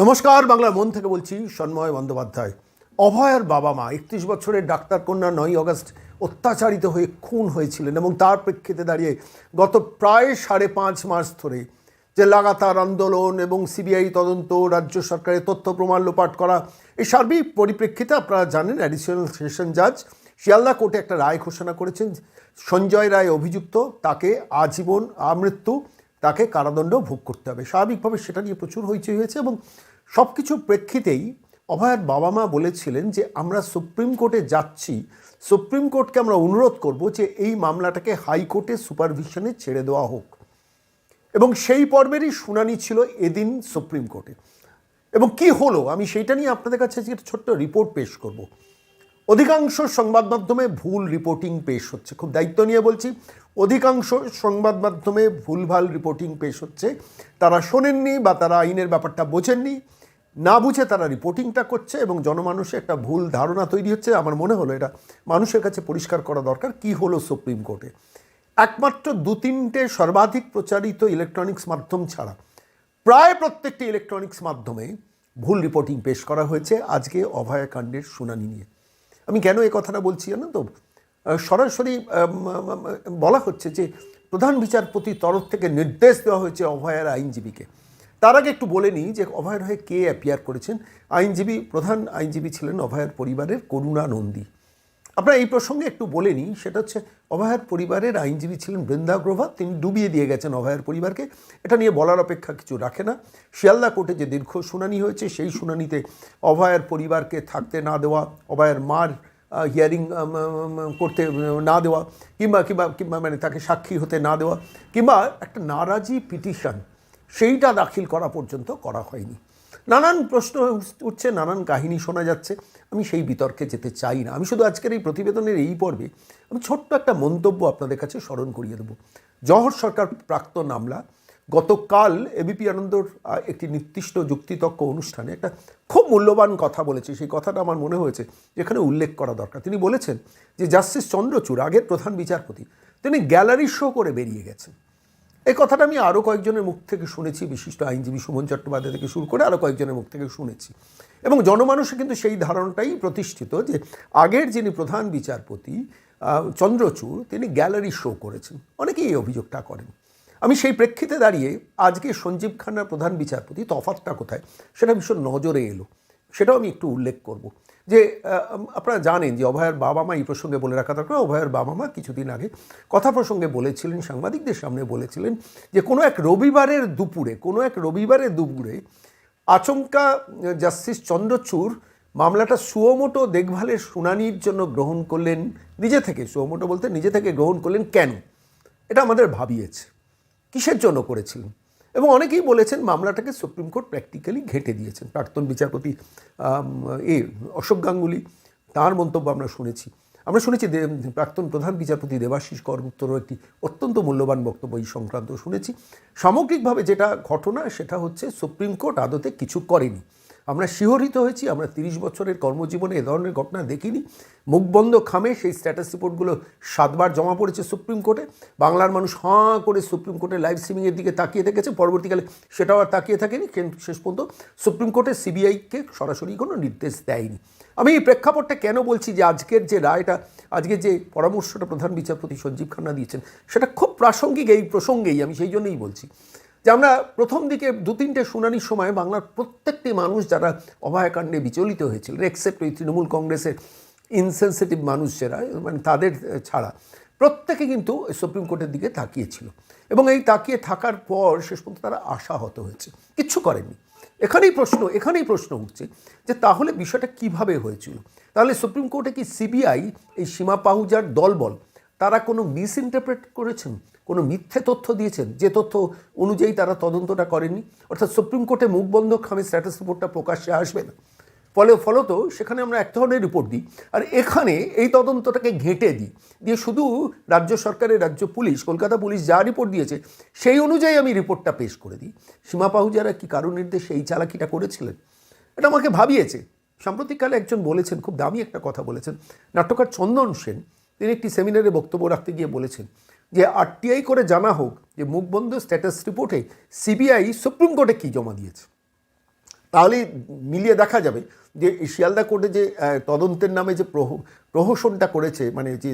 নমস্কার, বাংলার মন থেকে বলছি সন্ময় বন্দ্যোপাধ্যায়। অভয়ার বাবা মা, একত্রিশ বছরের ডাক্তার কন্যা নয় আগস্ট অত্যাচারিত হয়ে খুন হয়েছিলেন এবং তার প্রেক্ষিতে দাঁড়িয়ে গত প্রায় সাড়ে পাঁচ মাস ধরে যে লাগাতার আন্দোলন এবং সিবিআই তদন্ত, রাজ্য সরকারের তথ্য প্রমাণ লোপাট করা এই সার্বিক পরিপ্রেক্ষিতে আপনারা জানেন অ্যাডিশনাল সেশন জাজ শিয়ালদা কোর্টে একটা রায় ঘোষণা করেছেন। সঞ্জয় রায় অভিযুক্ত, তাকে আজীবন আমৃত্যু, তাকে কারাদণ্ড ভোগ করতে হবে। স্বাভাবিকভাবে সেটা নিয়ে প্রচুর হইচই হয়েছে এবং সব কিছুর প্রেক্ষিতেই অভয়ার বাবা মা বলেছিলেন যে আমরা সুপ্রিম কোর্টে যাচ্ছি, সুপ্রিম কোর্টকে আমরা অনুরোধ করব যে এই মামলাটাকে হাইকোর্টে সুপারভিশনে ছেড়ে দেওয়া হোক। এবং সেই পর্বেরই শুনানি ছিল এদিন সুপ্রিম কোর্টে। এবং কি হলো? আমি সেইটা নিয়ে আপনাদের কাছে একটা ছোট্ট রিপোর্ট পেশ করব। অধিকাংশ সংবাদ মাধ্যমে ভুল রিপোর্টিং পেশ হচ্ছে। খুব দায়িত্ব নিয়ে বলছি, অধিকাংশ সংবাদ মাধ্যমে ভুলভাল রিপোর্টিং পেশ হচ্ছে। তারা শোনেননি বা তারা আইনের ব্যাপারটা বোঝেননি। না বুঝে তারা রিপোর্টিংটা করছে এবং জনমানুষে একটা ভুল ধারণা তৈরি হচ্ছে। আমার মনে হলো এটা মানুষের কাছে পরিষ্কার করা দরকার কি হলো সুপ্রিম কোর্টে একমাত্র দু তিনটে সর্বাধিক প্রচারিত ইলেকট্রনিক্স মাধ্যম ছাড়া প্রায় প্রত্যেকটি ইলেকট্রনিক্স মাধ্যমে ভুল রিপোর্টিং পেশ করা হয়েছে আজকে অভয়াকাণ্ডের শুনানি নিয়ে। আমি কেন এই কথাটা বলছি জানেন তো? সরাসরি বলা হচ্ছে যে প্রধান বিচারপতির তরফ থেকে নির্দেশ দেওয়া হয়েছে অভয়ার আইনজীবীকে। তার আগে একটু বলে নিই যে অভয়ের হয়ে কে অ্যাপিয়ার করেছেন? আইনজীবী, প্রধান আইনজীবী ছিলেন অভয়ের পরিবারের করুণা নন্দী। আপনারা এই প্রসঙ্গে একটু বলে নিই, সেটা হচ্ছে অভয়ের পরিবারের আইনজীবী ছিলেন বৃন্দা গ্রোভা তিনি ডুবিয়ে দিয়ে গেছেন অভয়ের পরিবারকে। এটা নিয়ে বলার অপেক্ষা কিছু রাখে না। শিয়ালদা কোর্টে যে দীর্ঘ শুনানি হয়েছে, সেই শুনানিতে অভয়ের পরিবারকে থাকতে না দেওয়া, অভয়ের মার হিয়ারিং করতে না দেওয়া, কিংবা কিংবা কিংবা মানে তাকে সাক্ষী হতে না দেওয়া, কিংবা একটা নারাজি পিটিশন সেইটা দাখিল করা পর্যন্ত করা হয়নি। নানান প্রশ্ন উঠছে, নানান কাহিনী শোনা যাচ্ছে। আমি সেই বিতর্কে যেতে চাই না। আমি শুধু আজকের এই প্রতিবেদনের এই পর্বে আমি ছোট্ট একটা মন্তব্য আপনাদের কাছে স্মরণ করিয়ে দেবো। জহর সরকার প্রাক্তন আমলা গতকাল এবিপি আনন্দর একটি নির্দিষ্ট যুক্তিতক্ক অনুষ্ঠানে একটা খুব মূল্যবান কথা বলেছে। সেই কথাটা আমার মনে হয়েছে যেখানে উল্লেখ করা দরকার। তিনি বলেছেন যে, জাস্টিস চন্দ্রচূড়, আগের প্রধান বিচারপতি, তিনি গ্যালারি শো করে বেরিয়ে গেছেন। এই কথাটা আমি আরও কয়েকজনের মুখ থেকে শুনেছি, বিশিষ্ট আইনজীবী সুমন চট্টোপাধ্যায় থেকে শুরু করে আরও কয়েকজনের মুখ থেকে শুনেছি। এবং জনমানুষে কিন্তু সেই ধারণাটাই প্রতিষ্ঠিত যে আগের যিনি প্রধান বিচারপতি চন্দ্রচূড়, তিনি গ্যালারি শো করেছেন। অনেকেই এই অভিযোগটা করেন। আমি সেই প্রেক্ষিতে দাঁড়িয়ে আজকে সঞ্জীব খান্নার প্রধান বিচারপতি তফাতটা কোথায়, সেটা ভীষণ নজরে এলো। সেটাও আমি একটু উল্লেখ করব। যে আপনারা জানেন যে, অভয়ের বাবা মা এই প্রসঙ্গে বলে রাখা দরকার। অভয়ের বাবা মা কিছুদিন আগে কথা প্রসঙ্গে বলেছিলেন, সাংবাদিকদের সামনে বলেছিলেন যে, কোনো এক রবিবারের দুপুরে, কোনো এক রবিবারের দুপুরে আচমকা জাস্টিস চন্দ্রচূড় মামলাটা সুয়োমোটো দেখভালের শুনানির জন্য গ্রহণ করলেন নিজে থেকে। সুয়োমোটো বলতে নিজে থেকে গ্রহণ করলেন কেন? এটা আমাদের ভাবিয়েছে। কিসের জন্য করেছিলেন? এবং অনেকেই বলেছেন মামলাটাকে সুপ্রিম কোর্ট প্র্যাকটিক্যালি ঘেঁটে দিয়েছেন। প্রাক্তন বিচারপতি এ, অশোক গাঙ্গুলি, তার মন্তব্য আমরা শুনেছি। আমরা শুনেছি প্রাক্তন প্রধান বিচারপতি দেবাশিস করগুপ্তরও একটি অত্যন্ত মূল্যবান বক্তব্য এই সংক্রান্ত শুনেছি। সামগ্রিকভাবে যেটা ঘটনা, সেটা হচ্ছে সুপ্রিম কোর্ট আদতে কিছু করেনি। আমরা শিহরিত হয়েছি, আমরা তিরিশ বছরের কর্মজীবনে এ ধরনের ঘটনা দেখিনি। মুখবন্ধ খামে সেই স্ট্যাটাস রিপোর্টগুলো সাতবার জমা পড়েছে সুপ্রিম কোর্টে বাংলার মানুষ হাঁ করে সুপ্রিম কোর্টের লাইভ স্ট্রিমিংয়ের দিকে তাকিয়ে থেকেছে পরবর্তীকালে সেটাও আর তাকিয়ে থাকেনি কিন্তু শেষ পর্যন্ত সুপ্রিম কোর্টে সিবিআইকে সরাসরি কোনো নির্দেশ দেয়নি। আমি এই প্রেক্ষাপটটা কেন বলছি যে আজকের যে রায়টা, আজকে যে পরামর্শটা প্রধান বিচারপতি সঞ্জীব খান্না দিয়েছেন, সেটা খুব প্রাসঙ্গিক এই প্রসঙ্গেই আমি সেই জন্যই বলছি। যে আমরা প্রথম দিকে দু তিনটে শুনানির সময় বাংলার প্রত্যেকটি মানুষ যারা অভয়াকাণ্ডে বিচলিত হয়েছিলেন এক্সেপ্ট ওই তৃণমূল কংগ্রেসের ইনসেন্সিটিভ মানুষ যারা মানে তাদের ছাড়া, প্রত্যেকে কিন্তু সুপ্রিম কোর্টের দিকে তাকিয়েছিল। এবং এই তাকিয়ে থাকার পর শেষ পর্যন্ত তারা আশাহত হয়েছে। কিচ্ছু করেননি। এখানেই প্রশ্ন এখানেই প্রশ্ন উঠছে যে তাহলে বিষয়টা কীভাবে হয়েছিল? তাহলে সুপ্রিম কোর্টে কি সিবিআই এই সীমা পাহুজার দলবল তারা কোনো মিস ইন্টারপ্রেট করেছেন? কোনো মিথ্যে তথ্য দিয়েছেন? যে তথ্য অনুযায়ী তারা তদন্তটা করেননি? অর্থাৎ সুপ্রিম কোর্টে মুখবন্ধ খামে স্ট্যাটাস রিপোর্টটা প্রকাশ্যে আসবে না। ফলে ফলত সেখানে আমরা এক ধরনের রিপোর্ট দিই। আর এখানে এই তদন্তটাকে ঘেঁটে দিই। দিয়ে শুধু রাজ্য সরকারের রাজ্য পুলিশ, কলকাতা পুলিশ যা রিপোর্ট দিয়েছে, সেই অনুযায়ী আমি রিপোর্টটা পেশ করে দিই। সীমা পাহুজারা কি কারণ নির্দেশে এই চালাকিটা করেছিলেন? এটা আমাকে ভাবিয়েছে। সাম্প্রতিককালে একজন বলেছেন, খুব দামি একটা কথা বলেছেন, নাট্যকার চন্দন সেন। তিনি একটি সেমিনারে বক্তব্য রাখতে গিয়ে বলেছেন যে আরটিআই করে জানা হোক যে মুখবন্ধ স্ট্যাটাস রিপোর্টে সিবিআই সুপ্রিম কোর্টে কী জমা দিয়েছে। তাহলে মিলিয়ে দেখা যাবে যে শিয়ালদা কোর্টে যে তদন্তের নামে যে প্রহ, প্রহসনটা করেছে মানে যে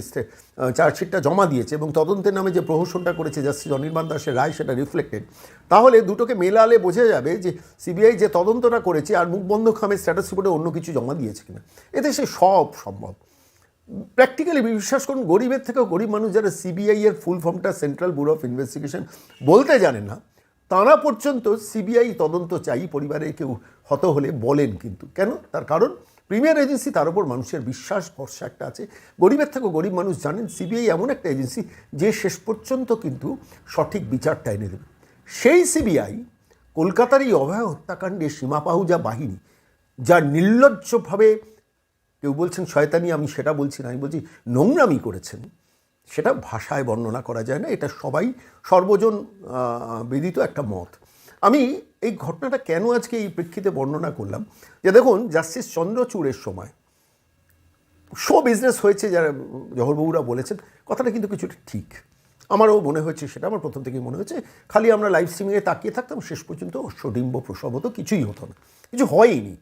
চার্জশিটটা জমা দিয়েছে এবং তদন্তের নামে যে প্রহসনটা করেছে জাস্টিস অনির্বাণ দাসের রায় সেটা রিফ্লেক্টেড, তাহলে দুটোকে মেলালে বোঝা যাবে যে সিবিআই যে তদন্তটা করেছে আর মুখ বন্ধ খামে স্ট্যাটাস রিপোর্টে অন্য কিছু জমা দিয়েছে কিনা। এতে সে সব সম্ভব। প্র্যাকটিক্যালি বিশ্বাস করুন, গরিবের থেকেও গরিব মানুষ যারা সিবিআই এর ফুল ফর্মটা সেন্ট্রাল ব্যুরো অফ ইনভেস্টিগেশন বলতে জানে না, তারা পর্যন্ত সিবিআই তদন্ত চাই পরিবারে কেউ হত হলে বলেন কিন্তু। কেন? তার কারণ প্রিমিয়ার এজেন্সি তার উপর মানুষের বিশ্বাস, ভরসা একটা আছে। গরিবের থেকেও গরিব মানুষ জানেন সিবিআই এমন একটা এজেন্সি যে শেষ পর্যন্ত কিন্তু সঠিক বিচারটা এনে দেবে। সেই সিবিআই কলকাতার এই অভয় হত্যাকাণ্ডে সীমাপাহুজা বাহিনী, যা নির্লজ্জভাবে কেউ বলছেন, শয়তানি, আমি সেটা বলছি না। আমি বলছি, নোংরামি করেছেন। সেটা ভাষায় বর্ণনা করা যায় না। এটা সবাই, সর্বজন বিদিত একটা মত। আমি এই ঘটনাটা কেন আজকে এই প্রেক্ষিতে বর্ণনা করলাম? যে দেখুন, জাস্টিস চন্দ্রচূড়ের সময় শো বিজনেস হয়েছে যারা জহরবাবুরা বলেছেন, কথাটা কিন্তু কিছুটা ঠিক। আমারও মনে হয়েছে সেটা, আমার প্রথম থেকেই মনে হয়েছে, খালি আমরা লাইভ স্ট্রিমিংয়ে তাকিয়ে থাকতাম, শেষ পর্যন্ত অশ্বডিম্ব প্রসব হতো, কিছুই হতো না, কিছু হয়নি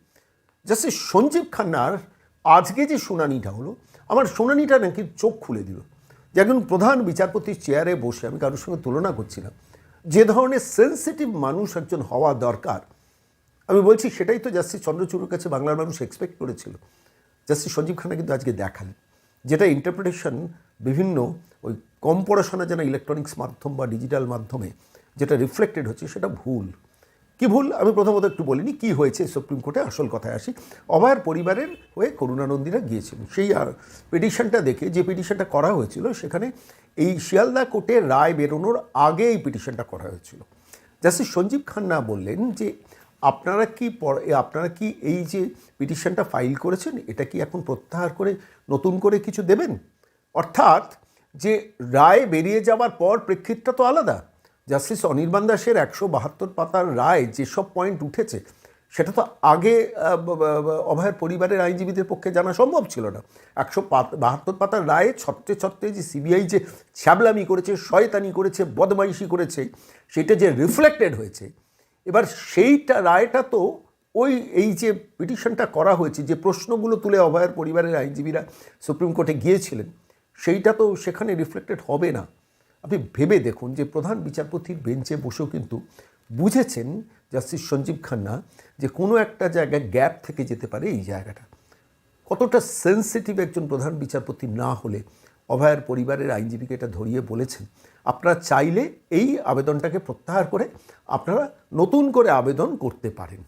জাস্টিস সঞ্জীব খান্নার আজকে যে শুনানিটা হলো, আমার শুনানিটা নাকি চোখ খুলে দিল। যে একজন প্রধান বিচারপতির চেয়ারে বসে আমি কারোর সঙ্গে তুলনা করছিলাম যে ধরনের সেন্সিটিভ মানুষ একজন হওয়া দরকার, আমি বলছি সেটাই তো জাস্টিস চন্দ্রচূড়ের কাছে বাংলার মানুষ এক্সপেক্ট করেছিল। জাস্টিস সঞ্জীব খানা কিন্তু আজকে দেখালেন, যেটা ইন্টারপ্রিটেশন বিভিন্ন ওই কম পড়াশোনা যেন ইলেকট্রনিক্স মাধ্যম বা ডিজিটাল মাধ্যমে যেটা রিফ্লেক্টেড হচ্ছে, সেটা ভুল। কি ভুল? আমি প্রথমত একটু বলিনি কি হয়েছে, সুপ্রিম কোর্টে আসল কথায় আসি। অভয়ের পরিবারের হয়ে করুণানন্দীরা গিয়েছিলেন সেই পিটিশনটা দেখে যে পিটিশনটা করা হয়েছিল, সেখানে এই শিয়ালদা কোর্টে রায় বেরোনোর আগে এই পিটিশনটা করা হয়েছিল। জাস্টিস সঞ্জীব খান্না বললেন যে, আপনারা কি আপনারা কি এই যে পিটিশনটা ফাইল করেছেন, এটা কি এখন প্রত্যাহার করে নতুন করে কিছু দেবেন? অর্থাৎ যে রায় বেরিয়ে যাওয়ার পর প্রেক্ষিতটা তো আলাদা। জাস্টিস অনির্বাণ দাসের একশো বাহাত্তর পাতার রায় যেসব পয়েন্ট উঠেছে, সেটা তো আগে অভয়ের পরিবারের আইনজীবীদের পক্ষে জানা সম্ভব ছিল না। একশো বাহাত্তর পাতার রায়ে ছত্রে ছত্রে যে সিবিআই যে ছ্যাবলামি করেছে, শয়তানি করেছে, বদমাইশি করেছে, সেটা যে রিফ্লেক্টেড হয়েছে, এবার সেইটা রায়টা তো ওই, এই যে পিটিশনটা করা হয়েছে, যে প্রশ্নগুলো তুলে অভয়ের পরিবারের আইনজীবীরা সুপ্রিম কোর্টে গিয়েছিলেন, সেইটা তো সেখানে রিফ্লেক্টেড হবে না। আপনি ভেবে দেখুন যে প্রধান বিচারপতির বেঞ্চে বসেও কিন্তু বুঝেছেন জাস্টিস সঞ্জীব খান্না যে কোনো একটা জায়গায় গ্যাপ থেকে যেতে পারে এই জায়গাটা। কতটা সেন্সিটিভ একজন প্রধান বিচারপতি না হলে অভয়ের পরিবারের আইনজীবীকে এটা ধরিয়ে বলেছেন। আপনারা চাইলে এই আবেদনটাকে প্রত্যাহার করে আপনারা নতুন করে আবেদন করতে পারেন।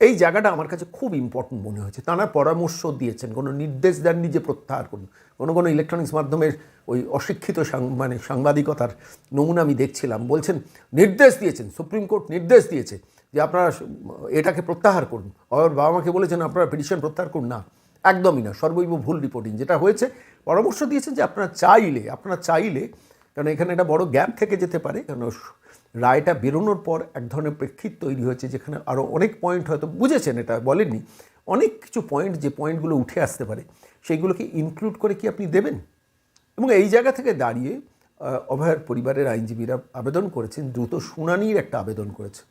এই জায়গাটা আমার কাছে খুব ইম্পর্টেন্ট মনে হয়েছে। তাঁরা পরামর্শ দিয়েছেন, কোনো নির্দেশ দেননি যে প্রত্যাহার করুন। কোনো কোনো ইলেকট্রনিক্স মাধ্যমের ওই অশিক্ষিত মানে সাংবাদিকতার নমুনা আমি দেখছিলাম। বলছেন, নির্দেশ দিয়েছেন, সুপ্রিম কোর্ট নির্দেশ দিয়েছে যে আপনারা এটাকে প্রত্যাহার করুন। আর বাবা মাকে বলেছেন, আপনারা পিটিশন প্রত্যাহার করুন। না, একদমই না, সর্বৈব ভুল রিপোর্টিং যেটা হয়েছে, পরামর্শ দিয়েছেন যে আপনারা চাইলে আপনারা চাইলে, কারণ এখানে একটা বড় গ্যাপ থেকে যেতে পারে, কারণ রায়টা বেরোনোর পর এক ধরনের প্রেক্ষিত তৈরি হয়েছে যেখানে আরও অনেক পয়েন্ট হয়তো বুঝেছেন, এটা বলেননি। অনেক কিছু পয়েন্ট যে পয়েন্টগুলো উঠে আসতে পারে, সেইগুলোকে ইনক্লুড করে কি আপনি দেবেন? এবং এই জায়গা থেকে দাঁড়িয়ে অভয়ের পরিবারের আইনজীবীরা আবেদন করেছেন, দ্রুত শুনানির একটা আবেদন করেছে।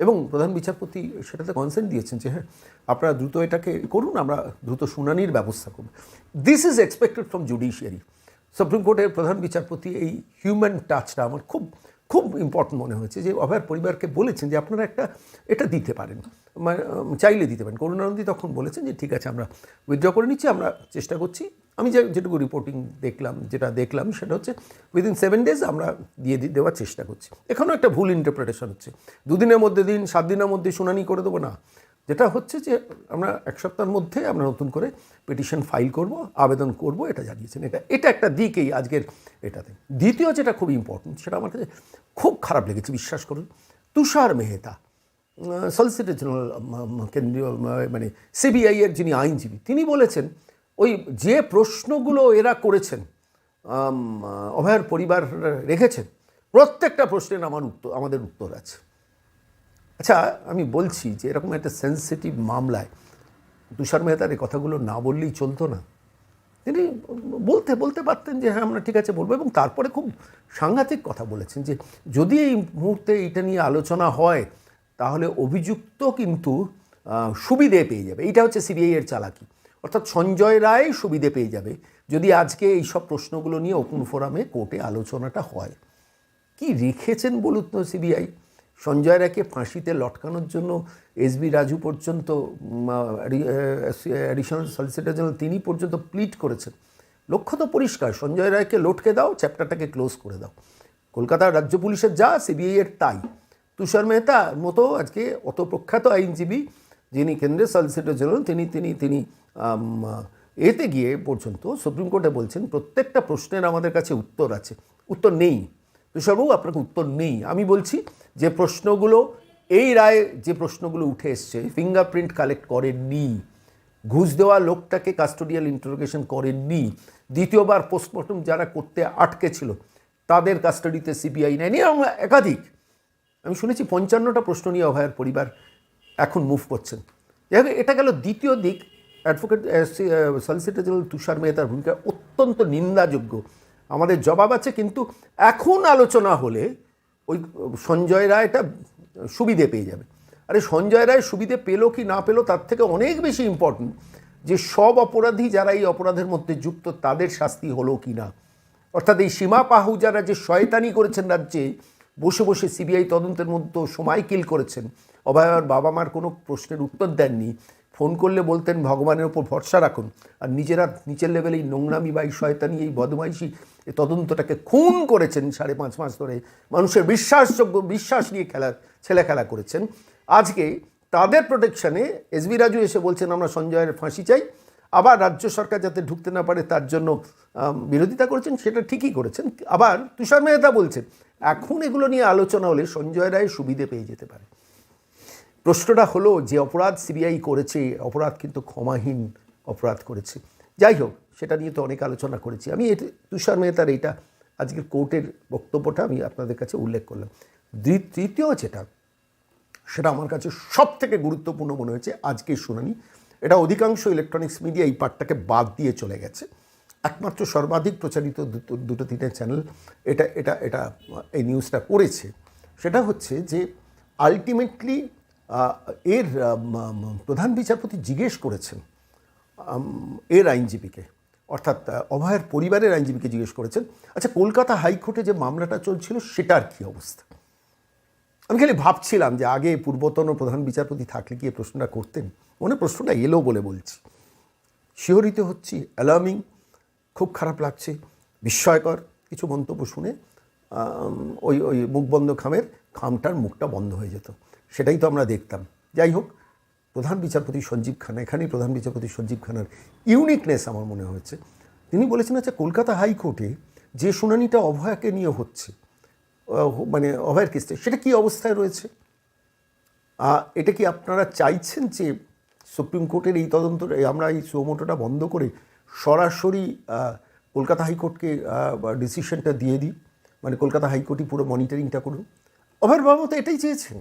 এবং প্রধান বিচারপতি সেটাতে কনসেন্ট দিয়েছেন যে হ্যাঁ আপনারা দ্রুত এটাকে করুন, আমরা দ্রুত শুনানির ব্যবস্থা করব। This is expected from judiciary supreme কোর্টের প্রধান বিচারপতি এই হিউম্যান টাচটা আমার খুব খুব ইম্পর্টেন্ট মনে হয়েছে যে অভয়ের পরিবারকে বলেছেন যে আপনারা একটা, এটা দিতে পারেন। মানে চাইলে দিতে পারেন। করুণানন্দী তখন বলেছেন যে, ঠিক আছে, আমরা উইথড্র করে নিচ্ছি, আমরা চেষ্টা করছি। আমি যে, যেটুকু রিপোর্টিং দেখলাম, যেটা দেখলাম, সেটা হচ্ছে উইদিন সেভেন ডেজ আমরা দিয়ে দেওয়ার চেষ্টা করছি। এখানেও একটা ভুল ইন্টারপ্রিটেশন হচ্ছে। দুদিনের মধ্যে দিন, সাত দিনের মধ্যে শুনানি করে দেবো না। যেটা হচ্ছে যে আমরা এক সপ্তাহের মধ্যে আমরা নতুন করে পিটিশন ফাইল করব, আবেদন করব, এটা জানিয়েছেন। এটা এটা একটা দিক এই আজকের এটাতে। দ্বিতীয় যেটা খুব ইম্পর্টেন্ট সেটা আমার কাছে খুব খারাপ লেগেছে, বিশ্বাস করুন। তুষার মেহতা সলিসিটর জেনারেল কেন্দ্রীয় মানে সিবিআই এর যিনি আইনজীবী, তিনি বলেছেন, ওই যে প্রশ্নগুলো এরা করেছেন অভয়ের পরিবার রেখেছেন, প্রত্যেকটা প্রশ্নের আমার উত্তর, আমাদের উত্তর আছে। আচ্ছা আমি বলছি যে এরকম একটা সেন্সিটিভ মামলায় তুষার মেহতার এই কথাগুলো না বললেই চলতো না। তিনি বলতে বলতে পারতেন যে হ্যাঁ আমরা ঠিক আছে বলব এবং তারপরে খুব সাংঘাতিক কথা বলেছেন যে যদি এই মুহূর্তে এইটা নিয়ে আলোচনা হয়, তাহলে অভিযুক্ত কিন্তু সুবিধে পেয়ে যাবে। এইটা হচ্ছে সিবিআই এর চালাকি। অর্থাৎ সঞ্জয় রায় সুবিধে পেয়ে যাবে যদি আজকে এই সব প্রশ্নগুলো নিয়ে ওপেন ফোরামে কোর্টে আলোচনাটা হয়। কি রেখেছেন বলুন তো সিবিআই? সঞ্জয় রায়কে ফাঁসিতে লটকানোর জন্য এসবি রাজু পর্যন্ত অ্যাডিশনাল সলিসিটর জেনারেল তিনি পর্যন্ত প্লিট করেছেন। লক্ষ্য তো পরিষ্কার, সঞ্জয় রায়কে লটকে দাও, চ্যাপ্টারটাকে ক্লোজ করে দাও। কলকাতার রাজ্য পুলিশের যা সিবিআই এর তাই। তুষার মেহতা মতো আজকে অত প্রখ্যাত আইনজীবী, যিনি কেন্দ্রের সলিসিটর জেনারেল তিনি তিনি তিনি এতে গিয়ে পর্যন্ত সুপ্রিম কোর্টে বলছেন, প্রত্যেকটা প্রশ্নের আমাদের কাছে উত্তর আছে। উত্তর নেই। তুষারবাবু, আপনাকে উত্তর নেই। আমি বলছি যে প্রশ্নগুলো, এই রায়ে যে প্রশ্নগুলো উঠে এসছে ফিঙ্গারপ্রিন্ট কালেক্ট করেননি, ঘুষ দেওয়া লোকটাকে কাস্টোডিয়াল ইন্টারোগেশন করেননি, দ্বিতীয়বার পোস্টমর্টম যারা করতে আটকে ছিল, তাদের কাস্টাডিতে সিবিআই নেয়নি এবং একাধিক। আমি শুনেছি পঞ্চান্নটা প্রশ্ন নিয়ে অভয়ের পরিবার এখন মুভ করছেন। এটা গেল দ্বিতীয় দিক। অ্যাডভোকেট সলিসিটর জেনারেল তুষার মেহতার ভূমিকা অত্যন্ত নিন্দাযোগ্য। আমাদের জবাব আছে, কিন্তু এখন আলোচনা হলে ওই সঞ্জয় রায়টা সুবিধে পেয়ে যাবে। আরে সঞ্জয় রায় সুবিধে পেল কি না পেল তার থেকে অনেক বেশি ইম্পর্টেন্ট যে সব অপরাধী যারা এই অপরাধের মধ্যে যুক্ত তাদের শাস্তি হলো কি না। অর্থাৎ এই সীমা পাহু যারা যে শয়তানি করেছেন রাজ্যে, বসে বসে সিবিআই তদন্তের মধ্যে সময় কিল করেছেন, অভয়ার বাবা মার কোনো প্রশ্নের উত্তর দেননি ফোন করলে বলতেন, ভগবানের ওপর ভরসা রাখুন। আর নিজেরা নিচের লেভেলে এই নোংরামি বা এই শয়তানি, এই বদমাইশি, এই তদন্তটাকে খুন করেছেন সাড়ে পাঁচ মাস ধরে। মানুষের বিশ্বাসযোগ্য, বিশ্বাস নিয়ে খেলা, ছেলে খেলা করেছেন। আজকে তাদের প্রোটেকশনে এসবি রাজু এসে বলছেন, আমরা সঞ্জয়ের ফাঁসি চাই। আবার রাজ্য সরকার যাতে ঢুকতে না পারে, তার জন্য বিরোধিতা করেছেন, সেটা ঠিকই করেছেন। আবার তুষার মেহতা বলছেন, এখন এগুলো নিয়ে আলোচনা হলে সঞ্জয় রায় সুবিধে পেয়ে যেতে পারে। প্রশ্নটা হলো যে অপরাধ সিবিআই করেছে, অপরাধ কিন্তু ক্ষমাহীন অপরাধ করেছে। যাই হোক, সেটা নিয়ে তো অনেক আলোচনা করেছি। আমি এটি তুষার মেহতার এইটা আজকের কোর্টের বক্তব্যটা আমি আপনাদের কাছে উল্লেখ করলাম। তৃতীয় যেটা, সেটা আমার কাছে সব থেকে গুরুত্বপূর্ণ মনে হয়েছে আজকের শুনানি। এটা অধিকাংশ ইলেকট্রনিক্স মিডিয়া এই পার্টটাকে বাদ দিয়ে চলে গেছে। একমাত্র সর্বাধিক প্রচারিত দুটো তিনটে চ্যানেল এটা এটা এটা এই নিউজটা করেছে। সেটা হচ্ছে যে আলটিমেটলি এর প্রধান বিচারপতি জিজ্ঞেস করেছেন এর আইনজীবীকে, অর্থাৎ অভয়ের পরিবারের আইনজীবীকে জিজ্ঞেস করেছেন আচ্ছা কলকাতা হাইকোর্টে যে মামলাটা চলছিল, সেটার কী অবস্থা? আমি খালি ভাবছিলাম যে আগে পূর্বতন প্রধান বিচারপতি থাকলে কি এই প্রশ্নটা করতেন? মনে প্রশ্নটা এলো বলে বলছি। শিহরিত হচ্ছি, অ্যালার্মিং, খুব খারাপ লাগছে, বিস্ময়কর কিছু মন্তব্য শুনে ওই ওই মুখ বন্ধ খামের, খামটার মুখটা বন্ধ হয়ে যেত। সেটাই তো আমরা দেখতাম। যাই হোক, প্রধান বিচারপতি সঞ্জীব খানা এখানেই প্রধান বিচারপতি সঞ্জীব খান্নার ইউনিকনেস আমার মনে হয়েছে। তিনি বলেছেন আচ্ছা কলকাতা হাইকোর্টে যে শুনানিটা অভয়াকে নিয়ে হচ্ছে মানে অভয়ের কেসটা সেটা কি অবস্থায় রয়েছে? এটা কি আপনারা চাইছেন যে সুপ্রিম কোর্টের এই তদন্ত আমরা এই সুমোটোটা বন্ধ করে সরাসরি কলকাতা হাইকোর্টকে ডিসিশনটা দিয়ে দিই? মানে কলকাতা হাইকোর্টই পুরো মনিটরিংটা করুন অভয়ের বাবা তো এটাই চেয়েছেন।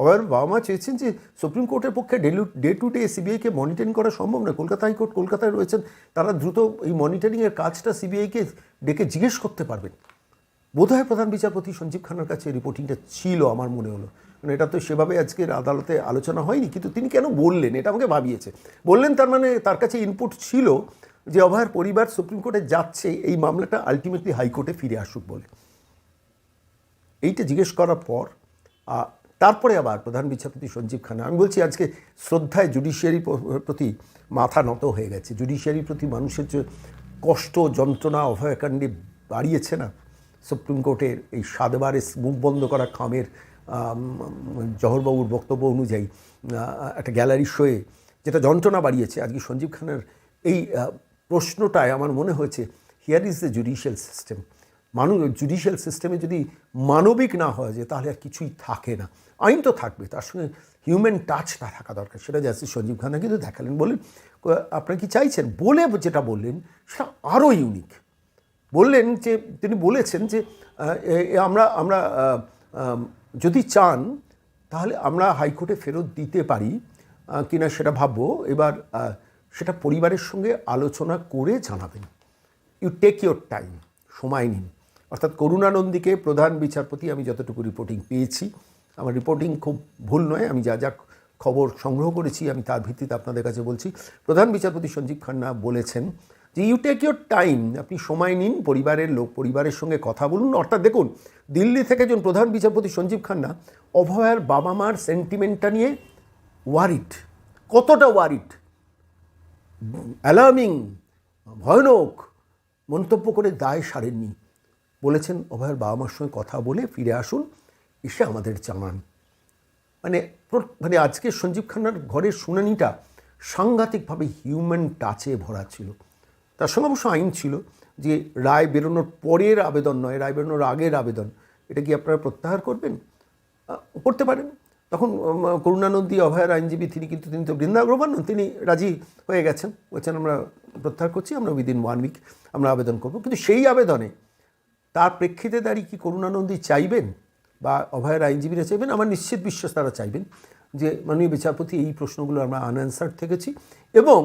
অভয়ের বাবা চেয়েছেন যে সুপ্রিম কোর্টের পক্ষে ডেলু ডে টু ডে সিবিআইকে মনিটরিং করা সম্ভব নয়। কলকাতা হাইকোর্ট কলকাতায় রয়েছেন। তারা দ্রুত এই মনিটরিংয়ের কাজটা সিবিআইকে ডেকে জিজ্ঞেস করতে পারবেন। বোধহয় প্রধান বিচারপতি সঞ্জীব খান্নার কাছে রিপোর্টিংটা ছিল, আমার মনে হলো। মানে এটা তো সেভাবে আজকের আদালতে আলোচনা হয়নি, কিন্তু তিনি কেন বললেন? এটা আমাকে ভাবিয়েছে। বললেন তার মানে তার কাছে ইনপুট ছিল যে অভয়ের পরিবার সুপ্রিম কোর্টে যাচ্ছে, এই মামলাটা আলটিমেটলি হাইকোর্টে ফিরে আসুক বলে। এইটা জিজ্ঞেস করার পর তারপরে আবার প্রধান বিচারপতি সঞ্জীব খান্না। আমি বলছি, আজকে শ্রদ্ধায় জুডিশিয়ারি প্রতি মাথা নত হয়ে গেছে। জুডিশিয়ারির প্রতি মানুষের যে কষ্ট, যন্ত্রণা, অভয়কাণ্ডে বাড়িয়েছে না, সুপ্রিম কোর্টের এই সাতবারে মুখ বন্ধ করা খামের জহরবাবুর বক্তব্য অনুযায়ী একটা গ্যালারি শোয়ে যেটা যন্ত্রণা বাড়িয়েছে, আজকে সঞ্জীব খানের এই প্রশ্নটায় আমার মনে হয়েছে, here is the judicial system. মানুষ জুডিশিয়াল সিস্টেমে যদি মানবিক না হয় যে, তাহলে আর কিছুই থাকে না। আইন তো থাকবে, তার সঙ্গে হিউম্যান টাচটা থাকা দরকার। সেটা জাস্টিস সঞ্জীব খান্না কিন্তু দেখালেন। বললেন "ক- আপনারা কি চাইছেন? বলে যেটা বললেন, সেটা আরও ইউনিক বললেন যে, তিনি বলেছেন যে আমরা আমরা যদি চান, তাহলে আমরা হাইকোর্টে ফেরত দিতে পারি। কিনা সেটা ভাববো। এবার সেটা পরিবারের সঙ্গে আলোচনা করে জানাবেন। ইউ টেক ইউর টাইম সময় নিন। অর্থাৎ করুণানন্দীকে প্রধান বিচারপতি আমি যতটুকু রিপোর্টিং পেয়েছি। আমার রিপোর্টিং খুব ভুল নয়, আমি যা যা খবর সংগ্রহ করেছি আমি তার ভিত্তিতে আপনাদের কাছে বলছি। প্রধান বিচারপতি সঞ্জীব খান্না বলেছেন যে ইউ টেক ইউর টাইম আপনি সময় নিন, পরিবারের লোক, পরিবারের সঙ্গে কথা বলুন। অর্থাৎ দেখুন, দিল্লি থেকে একজন প্রধান বিচারপতি সঞ্জীব খান্না অভয়ার বাবা মার সেন্টিমেন্টটা নিয়ে ওয়ারিড কতটা ওয়ারিড অ্যালার্মিং ভয়ানক মন্তব্য করে দায় সারেননি। বলেছেন অভয়ের বাবা মার সঙ্গে কথা বলে ফিরে আসুন, এসে আমাদের জানান। মানে মানে আজকে সঞ্জীব খান্নার ঘরের শুনানিটা সাংঘাতিকভাবে হিউম্যান টাচে ভরা ছিল। তার সঙ্গে অবশ্য আইন ছিল যে রায় বেরোনোর পরের আবেদন নয়, রায় বেরোনোর আগের আবেদন। এটা কি আপনারা প্রত্যাহার করবেন? করতে পারেন। তখন করুণানন্দী অভয়ের আইনজীবী তিনি কিন্তু, তিনি তো বৃন্দা নন, তিনি রাজি হয়ে গেছেন। বলছেন, আমরা প্রত্যাহার করছি, আমরা উইদিন ওয়ান উইক আমরা আবেদন করব। কিন্তু সেই আবেদনে তার প্রেক্ষিতে দাঁড়িয়ে কি করুণানন্দী চাইবেন বা অভয়ের আইনজীবীরা চাইবেন? আমার নিশ্চিত বিশ্বাস তারা চাইবেন যে মাননীয় বিচারপতি এই প্রশ্নগুলো আমরা আনঅ্যান্সার থেকেছি এবং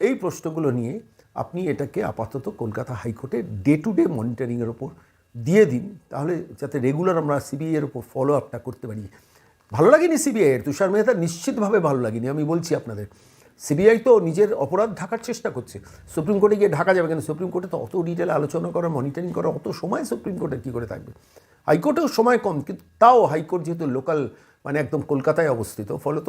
এই প্রশ্নগুলো নিয়ে আপনি এটাকে আপাতত কলকাতা হাইকোর্টে ডে টু ডে মনিটরিংয়ের ওপর দিয়ে দিন। তাহলে যাতে রেগুলার আমরা সিবিআই এর ওপর ফলো আপটা করতে পারি। ভালো লাগেনি সিবিআইয়ের তুষার মেহতা, নিশ্চিতভাবে ভালো লাগেনি। আমি বলছি আপনাদের। সিবিআই তো নিজের অপরাধ ঢাকার চেষ্টা করছে। সুপ্রিম কোর্টে গিয়ে ঢাকা যাবে কেন? সুপ্রিম কোর্টে তো অত ডিটেল আলোচনা করা মনিটরিং করা, অত সময় সুপ্রিম কোর্টের কী করে থাকবে? হাইকোর্টেও সময় কম, কিন্তু তাও হাইকোর্ট যেহেতু লোকাল মানে একদম কলকাতায় অবস্থিত, ফলত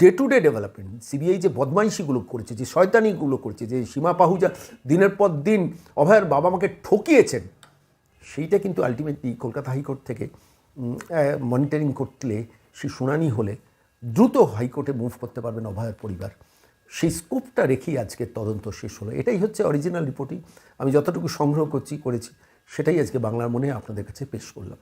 day to day development CBI যে বদমাইশিগুলো করেছে, যে শয়তানিগুলো করছে, যে সীমা পাহুজা দিনের পর দিন অভয়ের বাবা মাকে ঠকিয়েছেন, সেইটা কিন্তু আলটিমেটলি কলকাতা হাইকোর্ট থেকে মনিটরিং করলে সেই শুনানি হলে দ্রুত হাইকোর্টে মুভ করতে পারবেন অভয়ের পরিবার। সেই স্কোপটা রেখেই আজকে তদন্ত শেষ হলো। এটাই হচ্ছে অরিজিনাল রিপোর্টিং আমি যতটুকু সংগ্রহ করছি, করেছি, সেটাই আজকে বাংলার মনে আপনাদের কাছে পেশ করলাম।